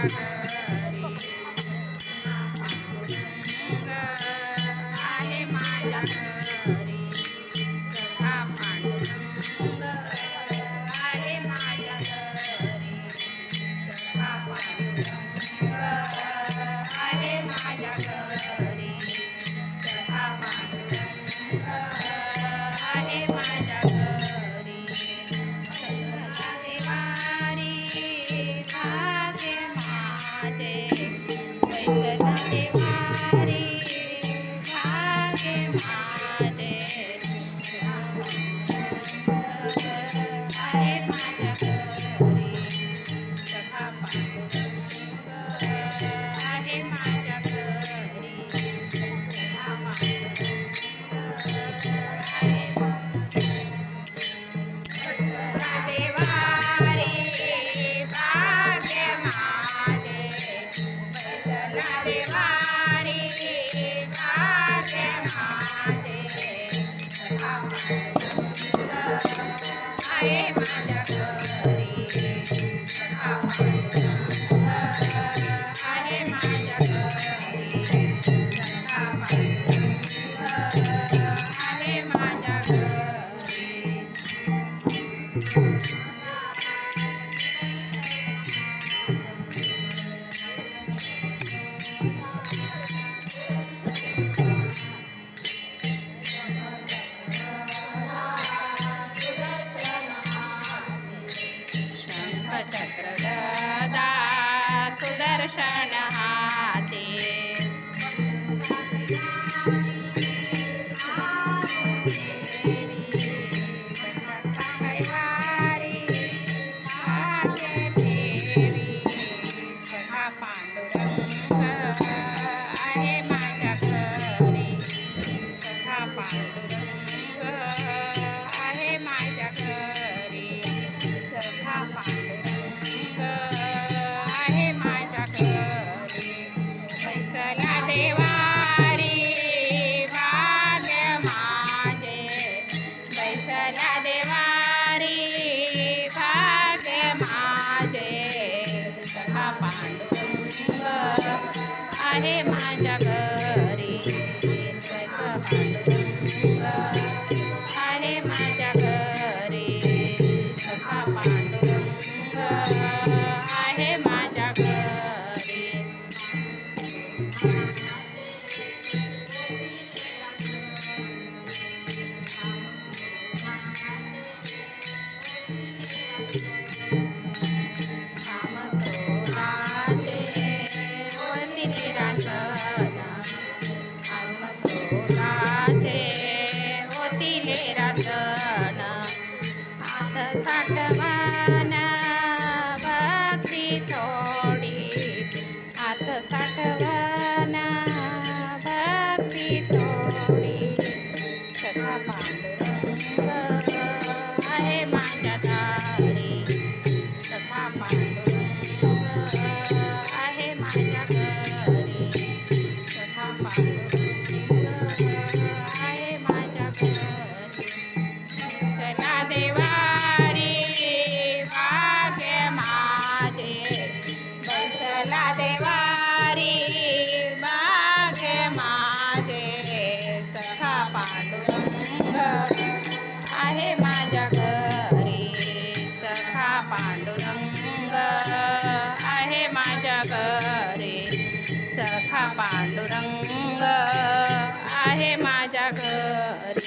Thank you. આપી નોડી હાથ સાઠ पांडुरंग आहे माझ्या घरी सखा पांडुरंग. आहे माझ्या घरी सखा पांडुरंग. आहे माझ्या घरी